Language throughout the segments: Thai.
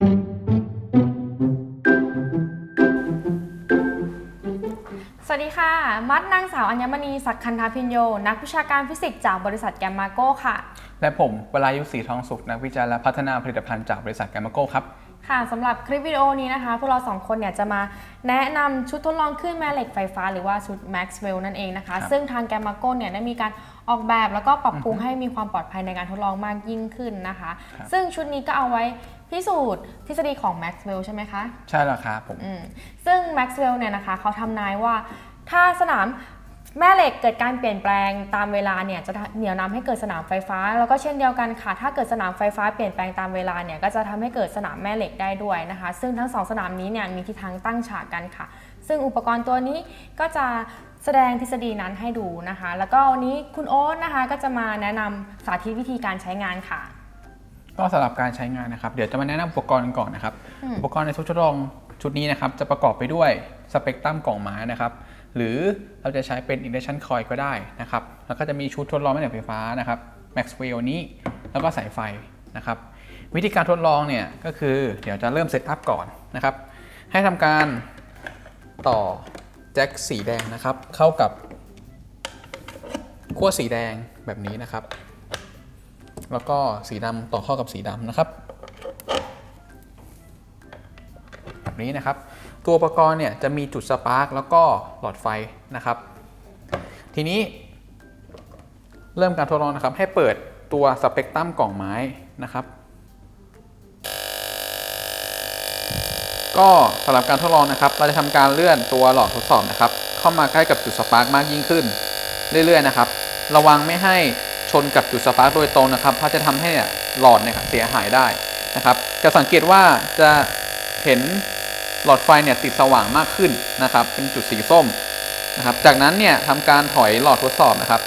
สวัสดีค่ะ มัดนางสาวอัญมณีศักดิ์คันธาพิญโย นักวิชาการฟิสิกส์จากบริษัทแกมมาโก้ค่ะ และผมวรายุทธศรีทองสุขนักวิจัยและพัฒนาผลิตภัณฑ์จากบริษัทแกมมาโก้ครับ ค่ะสำหรับคลิปวิดีโอนี้นะคะ พวกเราสองคนเนี่ยจะมาแนะนำชุดทดลองคลื่นแม่เหล็กไฟฟ้าหรือว่าชุด Maxwell นั่นเองนะคะครับซึ่งทางแกมมาโก้เนี่ยได้มีการออกแบบแล้วก็ปรับปรุงให้มีความปลอดภัยในการทดลองมากยิ่งขึ้นนะคะครับซึ่งชุดนี้ก็เอาไว้ พิสูจน์ทฤษฎีของ Maxwell ใช่ไหมคะใช่แล้วครับผม อืมซึ่ง Maxwell เนี่ยนะคะเขาทำนายว่า ถ้าสนามแม่เหล็กเกิดการเปลี่ยนแปลงตามเวลาเนี่ยจะเหนี่ยวนำให้เกิดสนามไฟฟ้า แล้วก็เช่นเดียวกันค่ะ ถ้าเกิดสนามไฟฟ้าเปลี่ยนแปลงตามเวลาเนี่ยก็จะทำให้เกิดสนามแม่เหล็กได้ด้วยนะคะ ซึ่งทั้งสองสนามนี้เนี่ยมีทิศทางตั้งฉากกันค่ะ ซึ่งอุปกรณ์ตัวนี้ก็จะแสดงทฤษฎีนั้นให้ดูนะคะ แล้วก็วันนี้คุณโอ๊ตนะคะก็จะมาแนะนำสาธิตวิธีการใช้งานค่ะ ก็สำหรับการใช้งานนะครับ เดี๋ยวจะมาแนะนำอุปกรณ์กันก่อนนะครับอืมอุปกรณ์ในชุดทดลองชุดนี้นะครับ จะประกอบไปด้วยสเปกตรัมกล่องไม้นะครับ หรือเราจะใช้เป็น induction coil ก็ได้นะครับ แล้วก็จะมีชุดทดลองแม่เหล็กไฟฟ้านะครับ Maxwell นี้แล้วก็สายไฟนะครับ วิธีการทดลองเนี่ยก็คือเดี๋ยวจะเริ่มเซตอัพก่อนนะครับ ให้ทำการต่อแจ็คสีแดงนะครับ เข้ากับขั้วสีแดงแบบนี้นะครับ แล้วก็สีดำต่อเข้ากับสีดำนะครับ แบบนี้นะครับ ตัวอุปกรณ์เนี่ยจะมีจุดสปาร์กแล้วก็หลอดไฟนะครับ ทีนี้ เริ่มการทดลองนะครับ ให้เปิดตัวสเปกตรัมกล่องไม้นะครับ ก็สำหรับการทดลองนะครับ เราจะทำการเลื่อนตัวหลอดทดสอบนะครับ เข้ามาใกล้กับจุดสปาร์กมากยิ่งขึ้น เรื่อยๆนะครับ ระวังไม่ให้ ชนกับจุดสปาร์กโดยตรงนะครับเพราะจะทำให้หลอดเนี่ยครับเสียหายได้นะครับ จะสังเกตว่าจะเห็นหลอดไฟเนี่ยติดสว่างมากขึ้นนะครับ เป็นจุดสีส้มนะครับ จากนั้นเนี่ยทำการถอยหลอดทดสอบนะครับ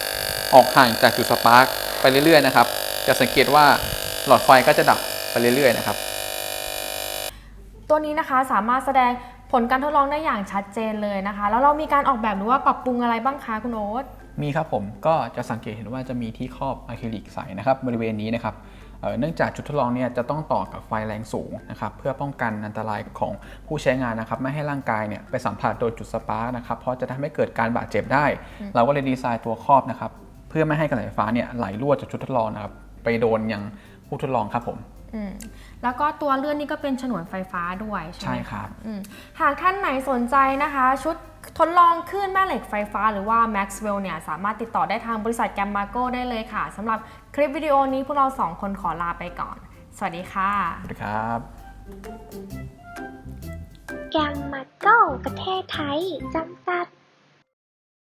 ออกห่างจากจุดสปาร์กไปเรื่อยๆนะครับ จะสังเกตว่าหลอดไฟก็จะดับไปเรื่อยๆนะครับ ตัวนี้นะคะสามารถแสดง ผลการทดลองได้อย่างชัดเจนเลยนะคะ แล้วเรามีการออกแบบหรือว่าปรับปรุงอะไรบ้างคะคุณโอ๊ตมีครับผมก็จะสังเกตเห็นว่าจะมีที่ครอบอะคริลิกใสนะครับบริเวณนี้นะครับเอ่อเนื่องจากจุดทดลองเนี่ยจะต้องต่อกับไฟแรงสูงนะครับเพื่อป้องกันอันตรายของผู้ใช้งานนะครับไม่ให้ร่างกายเนี่ยไปสัมผัสโดนจุดสปาร์กนะครับเพราะจะทำให้เกิดการบาดเจ็บได้ เราก็เลยดีไซน์ตัวครอบนะครับเพื่อไม่ให้กระแสไฟฟ้าเนี่ยไหลรั่วจากชุดทดลองนะครับไปโดนยังผู้ทดลองครับผม อืมแล้วก็ตัวเลื่อนนี่ก็เป็นฉนวนไฟฟ้าด้วยใช่ไหมใช่ครับ อืมหากท่านไหนสนใจนะคะ ชุดทดลองคลื่นแม่เหล็กไฟฟ้าหรือว่า Maxwell เนี่ยสามารถติดต่อได้ทางบริษัทแกมมาโกได้เลยค่ะสำหรับคลิปวิดีโอนี้พวกเราสองคนขอลาไปก่อน สวัสดีค่ะ สวัสดีครับ แกมมาโก้ประเทศไทยจำกัด